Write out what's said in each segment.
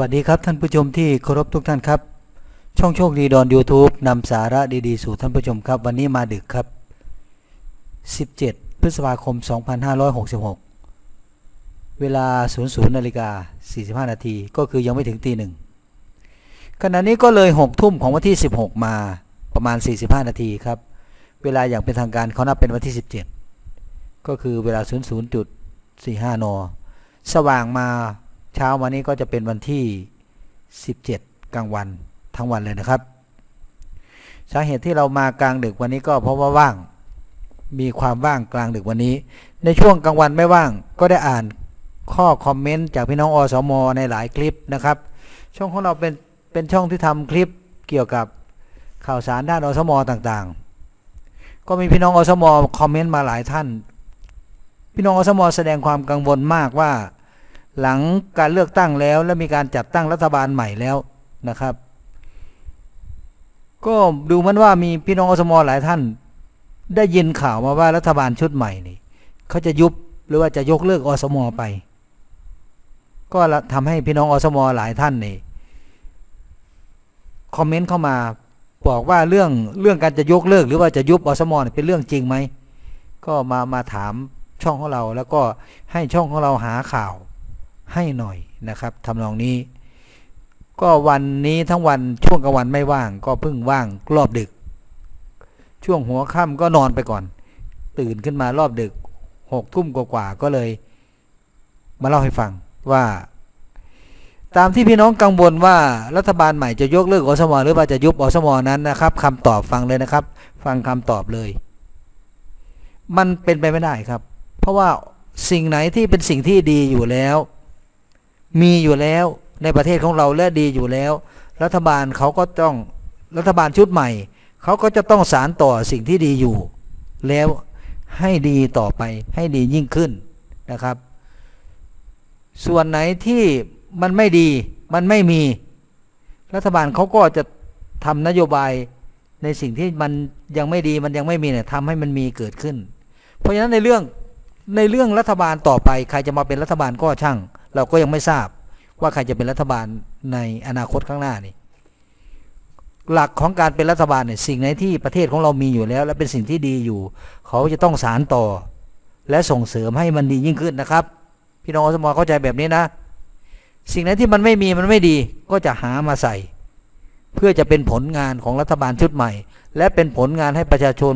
วัสดีครับท่านผู้ชมที่เคารพทุกท่านครับ ช่องโชคดีดอน YouTube นำสาระดีๆ สู่ท่านผู้ชมครับวันนี้มาดึกครับ 17 พฤษภาคม 2566 เวลา 00นาฬิกา45 นาทีก็คือยังไม่ถึงตีหนึ่งขณะนี้ก็เลย 6 ทุ่มของวันที่ 16 มาประมาณ 45 นาทีครับ เวลาอย่างเป็นทางการเขานับเป็นวันที่ 17 ก็คือเวลา 00.45 น สว่างมา เช้าวันนี้ก็จะเป็นวันที่ 17 กลางวันทั้งวันเลยนะครับ สาเหตุที่เรามากลางดึกวันนี้ก็เพราะว่าว่างมีความว่างกลางดึกวันนี้ ในช่วงกลางวันไม่ว่างก็ได้อ่านข้อคอมเมนต์จากพี่น้องอสมในหลายคลิปนะครับ ช่องของเราเป็นเป็นช่องที่ทำคลิปเกี่ยวกับข่าวสารด้านอสมต่างๆ ก็มีพี่น้องอสมคอมเมนต์มาหลายท่าน พี่น้องอสมแสดงความกังวลมากว่า หลังการเลือกตั้งแล้วและมีการจัดตั้งรัฐบาลใหม่แล้วนะครับ ก็ดูมันว่ามีพี่น้องอสมหลายท่าน ได้ยินข่าวมาว่ารัฐบาลชุดใหม่นี่เขาจะยุบหรือว่าจะยกเลิกอสมไป ก็ทำให้พี่น้องอสมหลายท่านนี่คอมเมนต์เข้ามาบอกว่าเรื่องเรื่องการจะยกเลิก หรือว่าจะยุบอสมเนี่ยเป็นเรื่องจริงไหมก็มามาถามช่องของเราแล้วก็ให้ช่องของเราหาข่าว ให้หน่อยนะครับทำนองนี้ ก็วันนี้ทั้งวันช่วงกลางวันไม่ว่าง ก็เพิ่งว่างรอบดึก ช่วงหัวค่ำก็นอนไปก่อน ตื่นขึ้นมารอบดึกหกทุ่มกว่าๆก็เลย มาเล่าให้ฟังว่า ตามที่พี่น้องกังวลว่ารัฐบาลใหม่จะยกเลิกอสมหรือว่าจะยุบอสมนั้นนะครับคำตอบฟังเลยนะครับ ฟังคำตอบเลย มันเป็นไปไม่ได้ครับ เพราะว่าสิ่งไหนที่เป็นสิ่งที่ดีอยู่แล้ว มีอยู่แล้วในประเทศของเราและดีอยู่แล้ว รัฐบาลเขาก็ต้องรัฐบาลชุดใหม่ เขาก็จะต้องสารต่อสิ่งที่ดีอยู่ แล้วให้ดีต่อไปให้ดียิ่งขึ้นนะครับ ส่วนไหนที่มันไม่ดีมันไม่มี รัฐบาลเขาก็จะทำนโยบายในสิ่งที่มันยังไม่ดีมันยังไม่มีเนี่ยทำให้มันมีเกิดขึ้น เพราะฉะนั้นในเรื่องในเรื่องรัฐบาลต่อไป ใครจะมาเป็นรัฐบาลก็ช่าง เราก็ยังไม่ทราบว่าใครจะเป็นรัฐบาลในอนาคตข้างหน้านี่หลักของการเป็นรัฐบาลเนี่ยสิ่งไหนที่ประเทศของเรามีอยู่แล้ว และเป็นสิ่งที่ดีอยู่ เขาจะต้องสารต่อ และส่งเสริมให้มันดียิ่งขึ้นนะครับ พี่น้องอสมอเข้าใจแบบนี้นะ สิ่งไหนที่มันไม่มีมันไม่ดี ก็จะหามาใส่ เพื่อจะเป็นผลงานของรัฐบาลชุดใหม่ และเป็นผลงานให้ประชาชน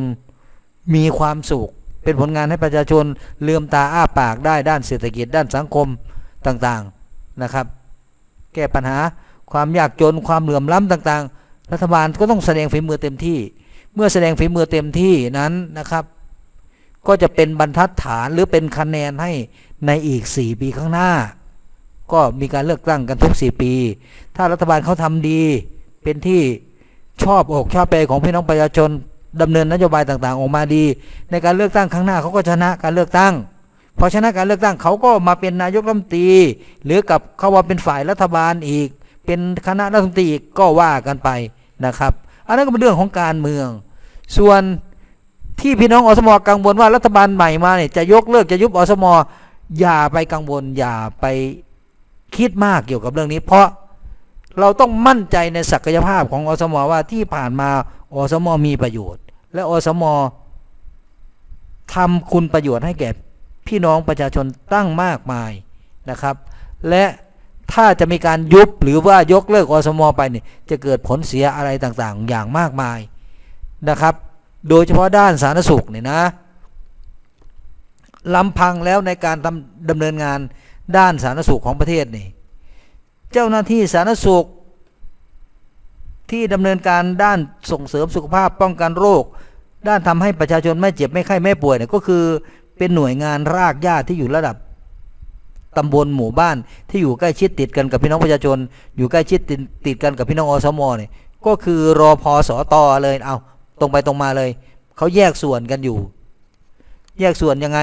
มีความสุข เป็นผลงานให้ประชาชนเลือมตาอ้าปากได้ด้านเศรษฐกิจด้านสังคม ต่างๆนะครับ แก้ปัญหาความยากจนความเหลื่อมล้ำต่างๆ รัฐบาลก็ต้องแสดงฝีมือเต็มที่ เมื่อแสดงฝีมือเต็มที่นั้นนะครับ ก็จะเป็นบรรทัดฐานหรือเป็นคะแนนให้ในอีก 4 ปีข้างหน้า ก็มีการเลือกตั้งกันทุก 4 ปี ถ้ารัฐบาลเขาทำดีเป็นที่ชอบอกชอบใจของพี่น้องประชาชนดำเนินนโยบายต่างๆ ออกมาดี ในการเลือกตั้งครั้งหน้าเขาก็ชนะการเลือกตั้ง พอชนะการเลือกตั้งเขาก็มาเป็นนายกรัฐมนตรี หรือกับเขาว่าเป็นฝ่ายรัฐบาลอีก เป็นคณะรัฐมนตรีอีกก็ว่ากันไปนะครับ อันนั้นก็เป็นเรื่องของการเมือง ส่วนที่พี่น้องอสมกังวลว่ารัฐบาลใหม่มาเนี่ยจะยกเลิกจะยุบอสมอย่าไปกังวล อย่าไปคิดมากเกี่ยวกับเรื่องนี้ เพราะเราต้องมั่นใจในศักยภาพของอสมว่าที่ผ่านมาอสมมีประโยชน์ และอสมทำคุณประโยชน์ให้แก่ พี่น้องประชาชนตั้งมากมายนะครับ และถ้าจะมีการยุบหรือว่ายกเลิกอสมอไปเนี่ยจะเกิดผลเสียอะไรต่างๆ อย่างมากมายนะครับ โดยเฉพาะด้านสาธารณสุขเนี่ยนะลำพังแล้วในการดำดำเนินงานด้านสาธารณสุขของประเทศนี่เจ้าหน้าที่สาธารณสุข ที่ดำเนินการด้านส่งเสริมสุขภาพป้องกันโรค ด้านทำให้ประชาชนไม่เจ็บไม่ไข้ไม่ป่วยเนี่ยก็คือ เป็นหน่วยงานรากหญ้าที่อยู่ระดับตำบลหมู่บ้านที่อยู่ใกล้ชิดติดกันกับพี่น้องประชาชน อยู่ใกล้ชิดติดติดกันกับพี่น้องอสมเนี่ยก็คือรอพอสอตอเลยเอาตรงไปตรงมาเลยเขาแยกส่วนกันอยู่ แยกส่วนยังไง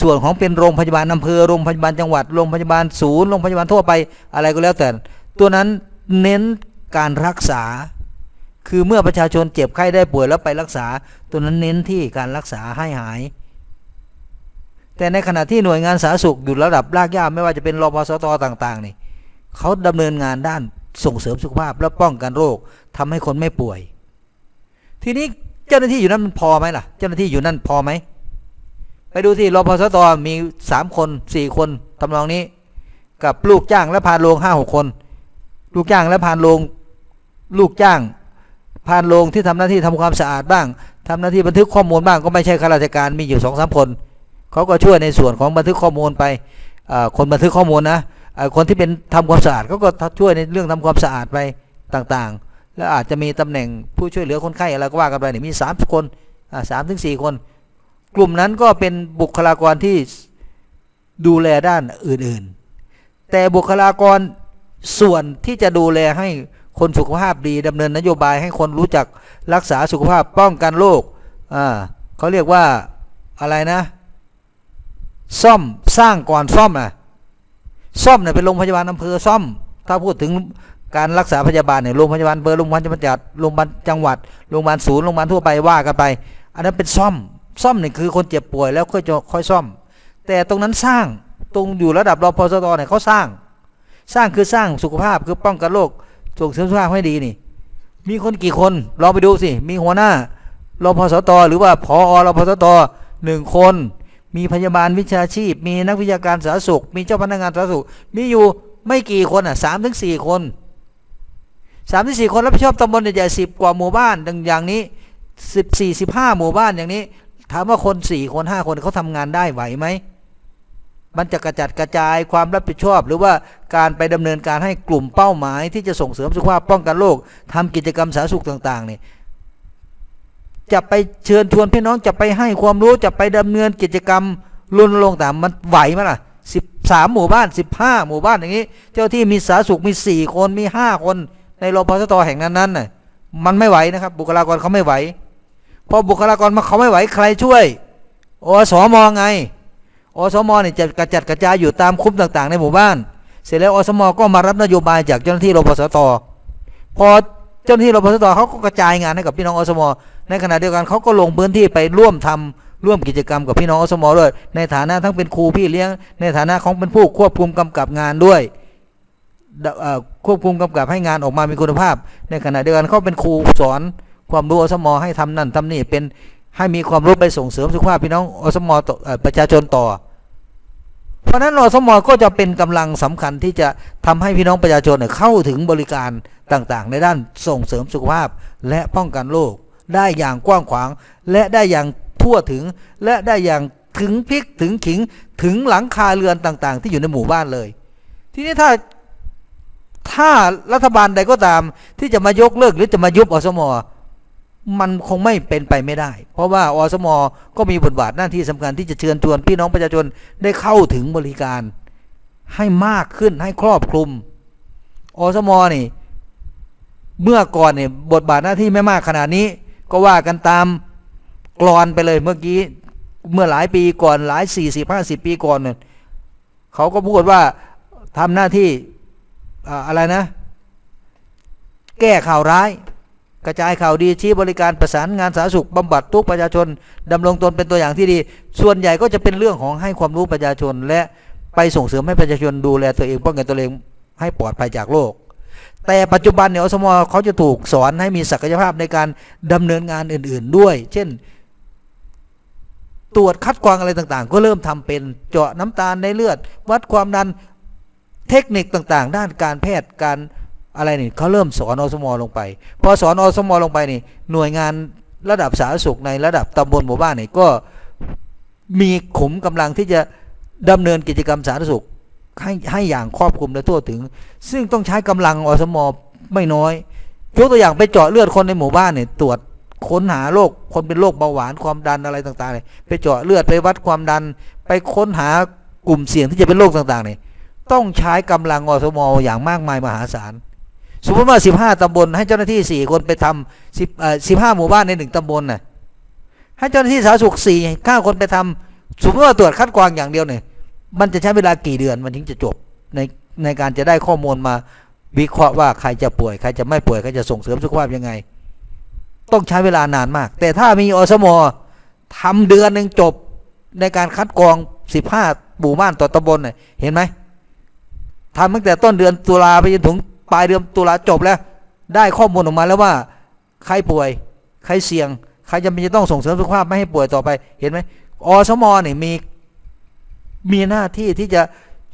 ส่วนของเป็นโรงพยาบาลอำเภอโรงพยาบาลจังหวัดโรงพยาบาลศูนย์โรงพยาบาลทั่วไปอะไรก็แล้วแต่ ตัวนั้นเน้นการรักษา คือเมื่อประชาชนเจ็บไข้ได้ป่วยแล้วไปรักษา ตัวนั้นเน้นที่การรักษาให้หาย แต่ในขณะที่หน่วยงานสาธารณสุขอยู่ระดับรากหญ้าไม่ว่าจะเป็นรพสตต่างๆนี่เขาดำเนินงานด้านส่งเสริมสุขภาพและป้องกันโรคทำให้คนไม่ป่วย ทีนี้เจ้าหน้าที่อยู่นั้นมันพอไหมล่ะ เจ้าหน้าที่อยู่นั่นพอไหมไปดูที่รพสตมีสามคนสี่คนทำนองนี้ กับลูกจ้างและพานโรงห้าหกคน ลูกจ้างและพานโรงลูกจ้าง พานโรงที่ทำหน้าที่ทำความสะอาดบ้างทำหน้าที่บันทึกข้อมูลบ้างก็ไม่ใช่ข้าราชการมีอยู่สองสามคน เขาก็ช่วยในส่วนของบันทึกข้อมูลไปคนบันทึกข้อมูลนะคนที่เป็นทำความสะอาดเขาก็ช่วยในเรื่องทำความสะอาดไปต่างๆ แล้วอาจจะมีตำแหน่งผู้ช่วยเหลือคนไข้อะไรก็ว่ากันไปนี่มีสามคนสามถึงสี่คน กลุ่มนั้นก็เป็นบุคลากรที่ดูแลด้านอื่นๆ แต่บุคลากรส่วนที่จะดูแลให้คนสุขภาพดีดำเนินนโยบายให้คนรู้จักรักษาสุขภาพป้องกันโรคอ่าเขาเรียกว่าอะไรนะ ซ่อมสร้างก่อนซ่อมนะซ่อมเนี่ยเป็นโรงพยาบาลอำเภอซ่อม ถ้าพูดถึงการรักษาพยาบาลเนี่ยโรงพยาบาลเบอร์โรงพยาบาลจังหวัดโรงพยาบาลจังหวัดโรงพยาบาลศูนย์โรงพยาบาลทั่วไปว่ากันไป อันนั้นเป็นซ่อมซ่อมเนี่ยคือคนเจ็บป่วยแล้วค่อยจะค่อยซ่อม แต่ตรงนั้นสร้างตรงอยู่ระดับรพสตเนี่ยเขาสร้าง สร้างคือสร้างสุขภาพคือป้องกันโรคส่งเสริมสุขภาพให้ดีนี่ มีคนกี่คนลองไปดูสิมีหัวหน้ารพสตหรือว่าพอรพสตหนึ่งคน มีพยาบาลวิชาชีพ มีนักวิชาการสาธารณสุข มีเจ้าพนักงานสาธารณสุข มีอยู่ไม่กี่คนอะสามถึงสี่คนสามถึงสี่คนรับผิดชอบตำบลใหญ่สิบกว่าหมู่บ้านดังอย่างนี้สิบสี่สิบห้าหมู่บ้านอย่างนี้ ถามว่าคนสี่คนห้าคนเขาทำงานได้ไหวไหมมันจะกระจัดกระจายความรับผิดชอบ หรือว่าการไปดำเนินการให้กลุ่มเป้าหมายที่จะส่งเสริมสุขภาพป้องกันโรคทำกิจกรรมสาธารณสุขต่างๆเนี่ย จะไปเชิญชวนพี่น้องจะไปให้ความรู้จะไปดำเนินกิจกรรมรณรงค์ต่างมันไหวไหมล่ะสิบสามหมู่บ้านสิบห้าหมู่บ้านอย่างนี้ เจ้าที่มีสาธารณสุขมีสี่คนมีห้าคนในรพสตแห่งนั้นนั้นน่ะมันไม่ไหวนะครับ บุคลากรเขาไม่ไหวพอบุคลากรมาเขาไม่ไหวใครช่วยอสมไงอสมเนี่ยจะกระจัดกระจายอยู่ตามคุ้มต่างๆ ในหมู่บ้าน เสร็จแล้วอสมก็มารับนโยบายจากเจ้าหน้าที่รพสตพอเจ้าหน้าที่รพสตเขาก็กระจายงานให้กับพี่น้องอสม ในขณะเดียวกันเขาก็ลงพื้นที่ไปร่วมทำร่วมกิจกรรมกับพี่น้องอสมอด้วย ในฐานะทั้งเป็นครูพี่เลี้ยง ในฐานะของเป็นผู้ควบคุมกำกับงานด้วยควบคุมกำกับให้งานออกมามีคุณภาพ ในขณะเดียวกันเขาเป็นครูสอนความรู้อสมอให้ทำนั่นทำนี่เป็นให้มีความรู้ไปส่งเสริมสุขภาพพี่น้องอสมอประชาชนต่อ เพราะนั้นอสมอก็จะเป็นกำลังสำคัญที่จะทำให้พี่น้องประชาชนเนี่ยเข้าถึงบริการต่างๆ ในด้านส่งเสริมสุขภาพและป้องกันโรค ได้อย่างกว้างขวาง และได้อย่างทั่วถึง และได้อย่างถึงพริกถึงขิงถึงหลังคาเรือนต่างๆ ที่อยู่ในหมู่บ้านเลย ทีนี้ถ้าถ้ารัฐบาลใดก็ตามที่จะมายกเลิกหรือจะมายุบอสมมันคงไม่เป็นไปไม่ได้ เพราะว่าอสมก็มีบทบาทหน้าที่สำคัญที่จะเชิญชวนพี่น้องประชาชนได้เข้าถึงบริการให้มากขึ้นให้ครอบคลุม อสมนี่ เมื่อก่อนเนี่ยบทบาทหน้าที่ไม่มากขนาดนี้ ก็ว่ากันตามกรอนไปเลยเมื่อกี้เมื่อหลายปีก่อนหลายสี่สิบห้าสิบปีก่อนเนี่ยเขาก็พูดว่าทำหน้าที่อ่าอะไรนะ แก้ข่าวร้าย กระจายข่าวดีชี้บริการประสานงานสาธารณสุขบำบัดทุกประชาชนดำรงตนเป็นตัวอย่างที่ดี ส่วนใหญ่ก็จะเป็นเรื่องของให้ความรู้ประชาชน และไปส่งเสริมให้ประชาชนดูแลตัวเองป้องกันตัวเองให้ปลอดภัยจากโรค แต่ปัจจุบันเนี่ยอสมเขาจะถูกสอนให้มีศักยภาพในการดำเนินงานอื่น ๆด้วย เช่น ตรวจคัดกรองอะไรต่างๆ ก็เริ่มทำเป็นเจาะน้ำตาลในเลือด วัดความดันเทคนิคต่างๆ ด้านการแพทย์การอะไรนี่เขาเริ่มสอนอสมลงไป พอสอนอสมลงไปนี่หน่วยงานระดับสาธารณสุขในระดับตำบลหมู่บ้านนี่ก็มีขุมกำลังที่จะดำเนินกิจกรรมสาธารณสุข ให้ให้อย่างครอบคลุมและทั่วถึง ซึ่งต้องใช้กำลังอสมไม่น้อย ยกตัวอย่างไปเจาะเลือดคนในหมู่บ้านเนี่ยตรวจค้นหาโรคคนเป็นโรคเบาหวานความดันอะไรต่างๆเนี่ยไปเจาะเลือดไปวัดความดัน ไปค้นหากลุ่มเสี่ยงที่จะเป็นโรคต่างๆเนี่ยต้องใช้กำลังอสมอย่างมากมายมหาศาลสมมติว่า15ตำบลให้เจ้าหน้าที่4คนไปทำ10เอ่อ15หมู่บ้านในหนึ่งตำบลน่ะให้เจ้าหน้าที่สาธารณสุข4 9คนไปทำสมมติว่าตรวจคัดกรองอย่างเดียวเนี่ย มันจะใช้เวลากี่เดือนมันถึงจะจบในในการจะได้ข้อมูลมาวิเคราะห์ว่าใครจะป่วยใครจะไม่ป่วยใครจะส่งเสริมสุขภาพยังไง ต้องใช้เวลานานมาก แต่ถ้ามีอสมทำเดือนหนึ่งจบในการคัดกรอง15หมู่บ้านต่อตำบลเนี่ยเห็นไหมทำตั้งแต่ต้นเดือนตุลาไปจนถึงปลายเดือนตุลาจบแล้ว ได้ข้อมูลออกมาแล้วว่า ใครป่วย ใครเสี่ยง ใครจำเป็นจะต้องส่งเสริมสุขภาพไม่ให้ป่วยต่อไปเห็นไหมอสมเนี่ยมี มีหน้าที่ที่จะ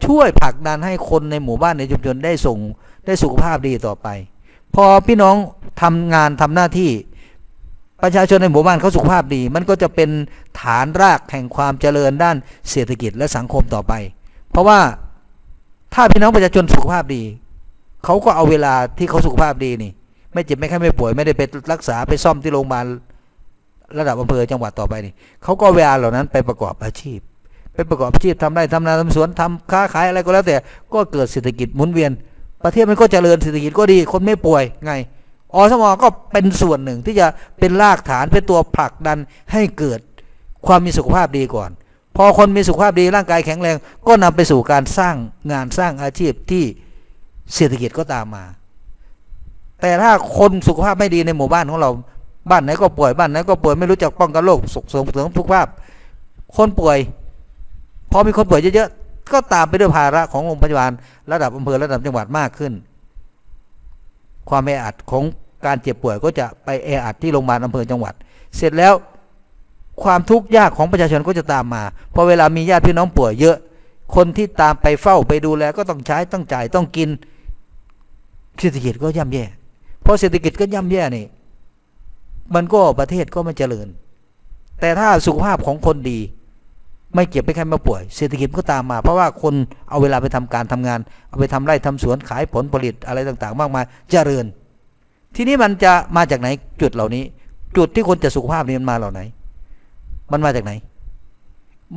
ช่วยผลักดันให้คนในหมู่บ้านในชุมชนได้ส่งได้สุขภาพดีต่อไป พอพี่น้องทำงานทำหน้าที่ ประชาชนในหมู่บ้านเขาสุขภาพดี มันก็จะเป็นฐานรากแห่งความเจริญด้านเศรษฐกิจและสังคมต่อไป เพราะว่าถ้าพี่น้องประชาชนสุขภาพดีเขาก็เอาเวลาที่เขาสุขภาพดีนี่ ไม่เจ็บไม่ไข้ไม่ป่วยไม่ได้ไปรักษาไปซ่อมที่โรงพยาบาลระดับอำเภอจังหวัดต่อไปนี่เขาก็เวลาเหล่านั้นไปประกอบอาชีพ ไปประกอบอาชีพทำไร่ทำนาทำสวนทำค้าขายอะไรก็แล้วแต่ ก็เกิดเศรษฐกิจหมุนเวียน ประเทศมันก็เจริญเศรษฐกิจก็ดี คนไม่ป่วยไงอสมอก็เป็นส่วนหนึ่งที่จะเป็นรากฐานเป็นตัวผลักดันให้เกิดความมีสุขภาพดีก่อน พอคนมีสุขภาพดีร่างกายแข็งแรง ก็นำไปสู่การสร้างงานสร้างอาชีพที่เศรษฐกิจก็ตามมา แต่ถ้าคนสุขภาพไม่ดีในหมู่บ้านของเราบ้านไหนก็ป่วยบ้านไหนก็ป่วยไม่รู้จักป้องกันโรคส่งเสริมสุขภาพ คนป่วย พอมีคนป่วยเยอะๆก็ตามไปด้วยภาระของโรงพยาบาลระดับอำเภอระดับจังหวัดมากขึ้น ความแออัดของการเจ็บป่วยก็จะไปแออัดที่โรงพยาบาลอำเภอจังหวัด เสร็จแล้วความทุกข์ยากของประชาชนก็จะตามมาพอเวลามีญาติพี่น้องป่วยเยอะ คนที่ตามไปเฝ้าไปดูแลก็ต้องใช้ต้องจ่ายต้องกินเศรษฐกิจก็ย่ำแย่พอเศรษฐกิจก็ย่ำแย่นี่มันก็ประเทศก็ไม่เจริญ แต่ถ้าสุขภาพของคนดี ไม่เก็บไม่ใครมาป่วย เศรษฐกิจก็ตามมา เพราะว่าคนเอาเวลาไปทำการทำงาน เอาไปทำไร่ทำสวนขายผลผลิตอะไรต่างๆ มากมายเจริญ ทีนี้มันจะมาจากไหนจุดเหล่านี้ จุดที่คนจะสุขภาพนี้มันมาเหล่าไหน มันมาจากไหน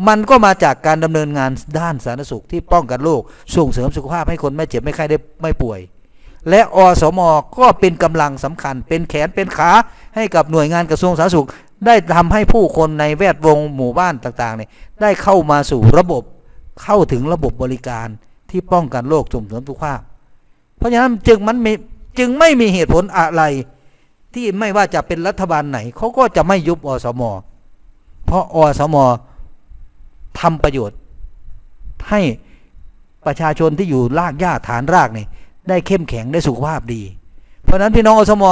มันก็มาจากการดำเนินงานด้านสาธารณสุขที่ป้องกันโรคส่งเสริมสุขภาพให้คนไม่เจ็บไม่ไข้ได้ไม่ป่วย และอสมก็เป็นกำลังสำคัญ เป็นแขนเป็นขาให้กับหน่วยงานกระทรวงสาธารณสุข ได้ทำให้ผู้คนในแวดวงหมู่บ้านต่างๆเนี่ยได้เข้ามาสู่ระบบเข้าถึงระบบบริการที่ป้องกันโรคส่งเสริมสุขภาพ เพราะฉะนั้นจึงมันมีจึงไม่มีเหตุผลอะไร ที่ไม่ว่าจะเป็นรัฐบาลไหนเขาก็จะไม่ยุบอสม เพราะอสมทำประโยชน์ ให้ประชาชนที่อยู่รากหญ้าฐานรากเนี่ยได้เข้มแข็งได้สุขภาพดี เพราะฉะนั้นพี่น้องอสม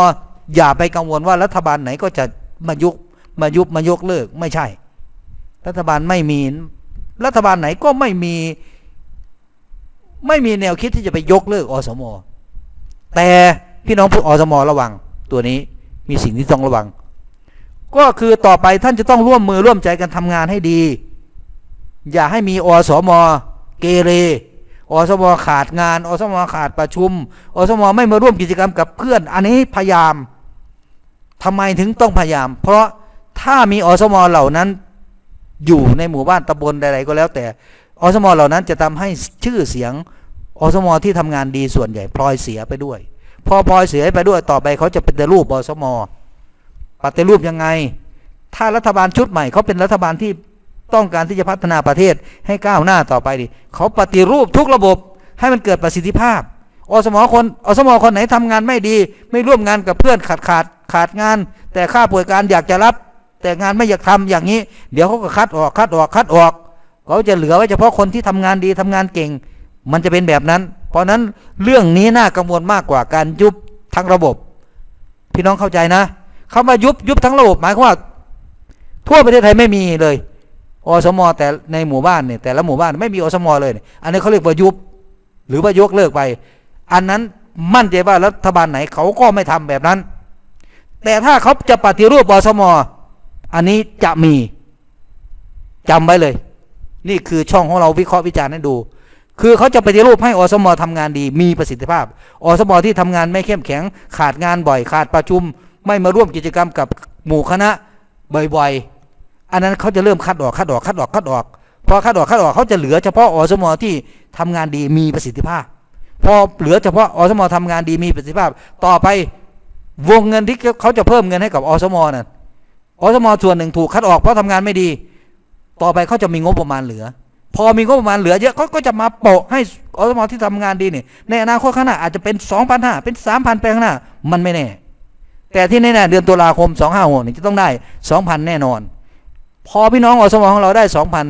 อย่าไปกังวลว่ารัฐบาลไหนก็จะมายุบ มายุบมายกเลิกไม่ใช่ รัฐบาลไม่มี รัฐบาลไหนก็ไม่มี ไม่มีแนวคิดที่จะไปยกเลิกอสม แต่พี่น้องผู้อสมระวัง ตัวนี้มีสิ่งที่ต้องระวัง ก็คือต่อไปท่านจะต้องร่วมมือร่วมใจกันทำงานให้ดี อย่าให้มีอสมเกเรอสมขาดงานอสมขาดประชุมอสมไม่มาร่วมกิจกรรมกับเพื่อน อันนี้พยายามทำไมถึงต้องพยายาม เพราะ ถ้ามีอสมเหล่านั้นอยู่ในหมู่บ้านตำบลใดๆก็แล้ว แต่อสมเหล่านั้นจะทำให้ชื่อเสียงอสมที่ทำงานดีส่วนใหญ่พลอยเสียไปด้วย พอพลอยเสียไปด้วยต่อไปเขาจะเป็นรูปอสมปฏิรูปยังไง ถ้ารัฐบาลชุดใหม่เขาเป็นรัฐบาลที่ต้องการที่จะพัฒนาประเทศให้ก้าวหน้าต่อไปดิเขาปฏิรูปทุกระบบให้มันเกิดประสิทธิภาพ อสมคนอสมคนไหนทำงานไม่ดี ไม่ร่วมงานกับเพื่อนขาดขาดขาดงาน แต่ค่าป่วยการอยากจะรับ แต่งานไม่อยากทำอย่างนี้ เดี๋ยวเขาก็คัดออกคัดออกคัดออกเขาจะเหลือไว้เฉพาะคนที่ทำงานดีทำงานเก่ง มันจะเป็นแบบนั้น เพราะนั้นเรื่องนี้น่ากังวลมากกว่าการยุบทั้งระบบ พี่น้องเข้าใจนะคำว่ายุบยุบทั้งระบบหมายความว่า ทั่วประเทศไทยไม่มีเลยอสมอแต่ในหมู่บ้านเนี่ยแต่ละหมู่บ้านไม่มีอสมอเลย อันนี้เขาเรียกว่ายุบ หรือว่ายกเลิกไป อันนั้นมั่นใจว่ารัฐบาลไหนเขาก็ไม่ทำแบบนั้น แต่ถ้าเขาจะปฏิรูปอสมอ อันนี้จะมีจำไว้เลย นี่คือช่องของเราวิเคราะห์วิจารณ์ให้ดู คือเขาจะปฏิรูปให้อสมทำงานดีมีประสิทธิภาพอสมที่ทำงานไม่เข้มแข็ง ขาดงานบ่อยขาดประชุม ไม่มาร่วมกิจกรรมกับหมู่คณะบ่อยๆ อันนั้นเขาจะเริ่มคัดออกคัดออกคัดออกคัดออกพอคัดออกคัดออกเขาจะเหลือเฉพาะอสมที่ทำงานดีมีประสิทธิภาพ พอเหลือเฉพาะอสมทำงานดีมีประสิทธิภาพ ต่อไปวงเงินที่เขาจะเพิ่มเงินให้กับอสมน่ะ อสมส่วนหนึ่งถูกคัดออกเพราะทำงานไม่ดี ต่อไปเขาจะมีงบประมาณเหลือ พอมีงบประมาณเหลือเยอะเขาก็จะมาโปะให้อสมที่ทำงานดีเนี่ยในอนาคตข้างหน้าอาจจะเป็น2 0 0 5เป็น3,000ไปข้างหน้า มันไม่แน่ แต่ที่แน่ๆเดือนตุลาคม2 5 6นี่จะต้องได้2,000แน่นอน พอพี่น้องอสมของเราได้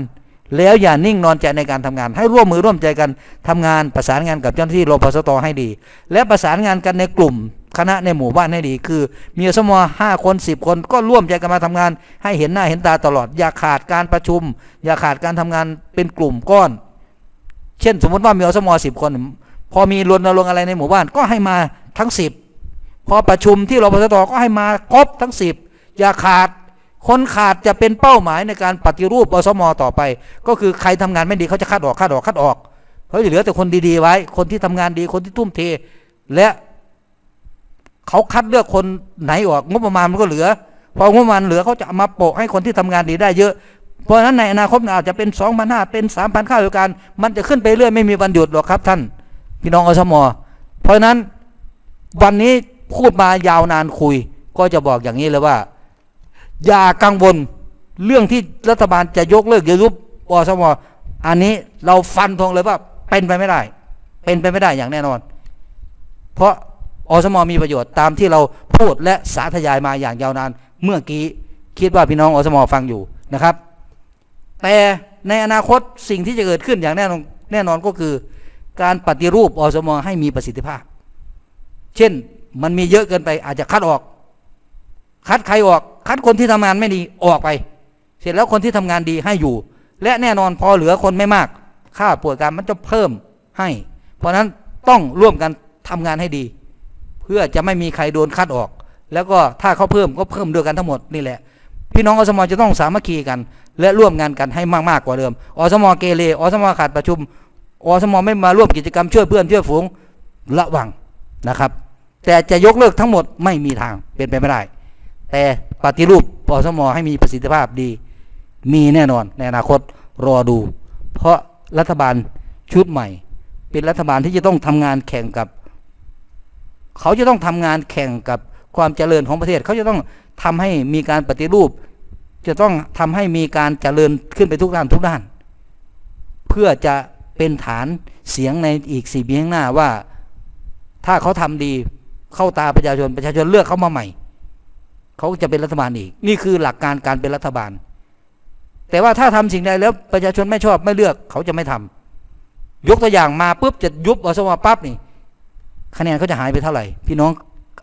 2,000แล้วอย่านิ่งนอนใจในการทำงาน ให้ร่วมมือร่วมใจกันทำงานประสานงานกับเจ้าหน้าที่รพสตให้ดี และประสานงานกันในกลุ่ม คณะในหมู่บ้านให้ดีคือ มีอสมห้าคนสิบคนก็ร่วมใจกันมาทำงาน ให้เห็นหน้าเห็นตาตลอด อย่าขาดการประชุม อย่าขาดการทำงานเป็นกลุ่มก้อน เช่น สมมติว่ามีอสมสิบคน พอมีรณรงค์อะไรในหมู่บ้านก็ให้มาทั้งสิบพอประชุมที่รพสตก็ให้มาครบทั้งสิบอย่าขาดคนขาดจะเป็นเป้าหมายในการปฏิรูปอสมต่อไป ก็คือใครทำงานไม่ดีเขาจะคัดออกคัดออกคัดออกเขาจะเหลือแต่คนดีๆไว้ คนที่ทำงานดีคนที่ทุ่มเท และ เขาคัดเลือกคนไหนออกงบประมาณมันก็เหลือ พองบประมาณเหลือเขาจะเอามาโปะให้คนที่ทำงานดีได้เยอะ เพราะฉะนั้นในอนาคตอาจจะเป็น2 0 0 5เป็น3,000ข้าราชการ มันจะขึ้นไปเรื่อยไม่มีวันหยุดหรอกครับท่าน พี่น้องอสมอเพราะฉะนั้นวันนี้พูดมายาวนานคุย ก็จะบอกอย่างนี้เลยว่า อย่ากังวลเรื่องที่รัฐบาลจะยกเลิกจะยุบอสมออันนี้เราฟันธงเลยว่าเป็นไปไม่ได้ เป็นไปไม่ได้อย่างแน่นอน เพราะ อสมมีประโยชน์ตามที่เราพูดและสาธยายมาอย่างยาวนาน เมื่อกี้คิดว่าพี่น้องอสมฟังอยู่นะครับ แต่ในอนาคตสิ่งที่จะเกิดขึ้นอย่างแน่นอนแน่นอนก็คือ การปฏิรูปอสมให้มีประสิทธิภาพ เช่นมันมีเยอะเกินไปอาจจะคัดออก คัดใครออก คัดคนที่ทำงานไม่ดีออกไป เสร็จแล้วคนที่ทำงานดีให้อยู่ และแน่นอนพอเหลือคนไม่มาก ค่าป่วยการมันจะเพิ่มให้ เพราะฉะนั้นต้องร่วมกันทำงานให้ดี เพื่อจะไม่มีใครโดนคัดออก แล้วก็ถ้าเขาเพิ่มก็เพิ่มด้วยกันทั้งหมดนี่แหละ พี่น้องอสมจะต้องสามัคคีกัน และร่วมงานกันให้มากๆกว่าเดิมอสมเกเรอสมขาดประชุมอสมไม่มาร่วมกิจกรรมช่วยเพื่อนช่วยฝูงระวังนะครับ แต่จะยกเลิกทั้งหมดไม่มีทางเป็นไปไม่ได้ แต่ปฏิรูปอสมให้มีประสิทธิภาพดี มีแน่นอนในอนาคตรอดู เพราะรัฐบาลชุดใหม่ เป็นรัฐบาลที่จะต้องทำงานแข่งกับ เขาจะต้องทำงานแข่งกับความเจริญของประเทศ เขาจะต้องทำให้มีการปฏิรูป จะต้องทำให้มีการเจริญขึ้นไปทุกด้านทุกด้าน เพื่อจะเป็นฐานเสียงในอีกสี่ปีข้างหน้าว่า ถ้าเขาทำดีเข้าตาประชาชนประชาชนเลือกเขามาใหม่ เขาจะเป็นรัฐบาลอีก นี่คือหลักการการเป็นรัฐบาล แต่ว่าถ้าทำสิ่งใดแล้วประชาชนไม่ชอบไม่เลือกเขาจะไม่ทำยกตัวอย่างมาปุ๊บจะยุบอสมปั๊บนี่ คะแนนเขาจะหายไปเท่าไหร่ พี่น้อง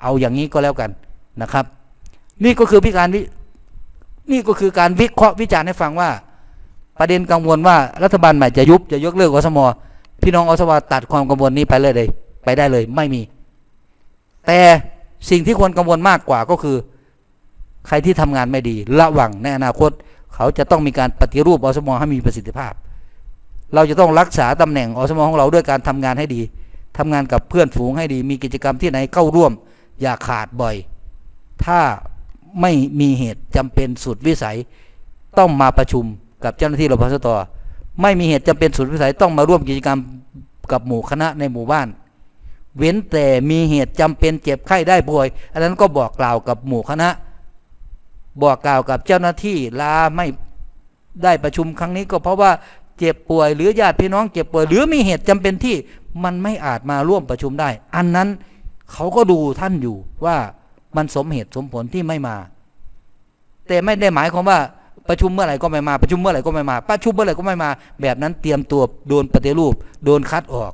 เอาอย่างนี้ก็แล้วกันนะครับ นี่ก็คือพิการวินี่ก็คือการวิเคราะห์วิจารณ์ให้ฟังว่า ประเด็นกังวลว่ารัฐบาลใหม่จะยุบจะยกเลิกอสมพี่น้องอสมตัดความกังวลนี้ไปเลยเลย ไปได้เลย ไม่มี แต่สิ่งที่ควรกังวลมากกว่าก็คือ ใครที่ทำงานไม่ดี ระวังในอนาคต เขาจะต้องมีการปฏิรูปอสมให้มีประสิทธิภาพ เราจะต้องรักษาตำแหน่งอสมของเราด้วยการทำงานให้ดี ทำงานกับเพื่อนฝูงให้ดี มีกิจกรรมที่ไหนเข้าร่วม อย่าขาดบ่อย ถ้าไม่มีเหตุจำเป็นสุดวิสัย ต้องมาประชุมกับเจ้าหน้าที่รพสตไม่มีเหตุจำเป็นสุดวิสัยต้องมาร่วมกิจกรรมกับหมู่คณะในหมู่บ้าน เว้นแต่มีเหตุจำเป็นเจ็บไข้ได้ป่วย อันนั้นก็บอกกล่าวกับหมู่คณะ บอกกล่าวกับเจ้าหน้าที่ลาไม่ได้ประชุมครั้งนี้ก็เพราะว่าเจ็บป่วยหรือญาติพี่น้องเจ็บป่วย หรือมีเหตุจำเป็นที่ มันไม่อาจมาร่วมประชุมได้ อันนั้นเขาก็ดูท่านอยู่ว่ามันสมเหตุสมผลที่ไม่มา แต่ไม่ได้หมายความว่าประชุมเมื่อไหร่ก็ไม่มาประชุมเมื่อไหร่ก็ไม่มา ประชุมเมื่อไหร่ก็ไม่มา แบบนั้นเตรียมตัวโดนปฏิรูป โดนคัดออก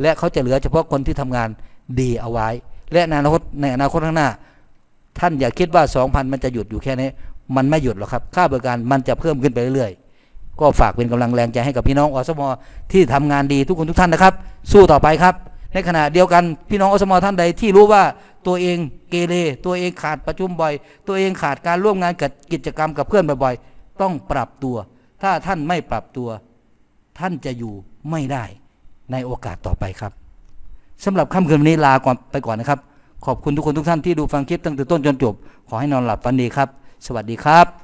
และเขาจะเหลือเฉพาะคนที่ทำงานดีเอาไว้ และในอนาคตในอนาคตข้างหน้า ท่านอย่าคิดว่า 2,000 มันจะหยุดอยู่แค่นี้ มันไม่หยุดหรอกครับ ค่าบริการมันจะเพิ่มขึ้นไปเรื่อย ก็ฝากเป็นกำลังแรงใจให้กับพี่น้องอสมอที่ทำงานดีทุกคนทุกท่านนะครับ สู้ต่อไปครับ ในขณะเดียวกันพี่น้องอสมอท่านใดที่รู้ว่าตัวเองเกเรตัวเองขาดประชุมบ่อย ตัวเองขาดการร่วมงานกับกิจกรรมกับเพื่อนบ่อยๆ ต้องปรับตัว ถ้าท่านไม่ปรับตัว ท่านจะอยู่ไม่ได้ในโอกาสต่อไปครับสำหรับค่ำคืนวันนี้ลาก่อนไปก่อนนะครับ ขอบคุณทุกคนทุกท่านที่ดูฟังคลิปตั้งแต่ต้นจนจบ ขอให้นอนหลับฝันดีครับ สวัสดีครับ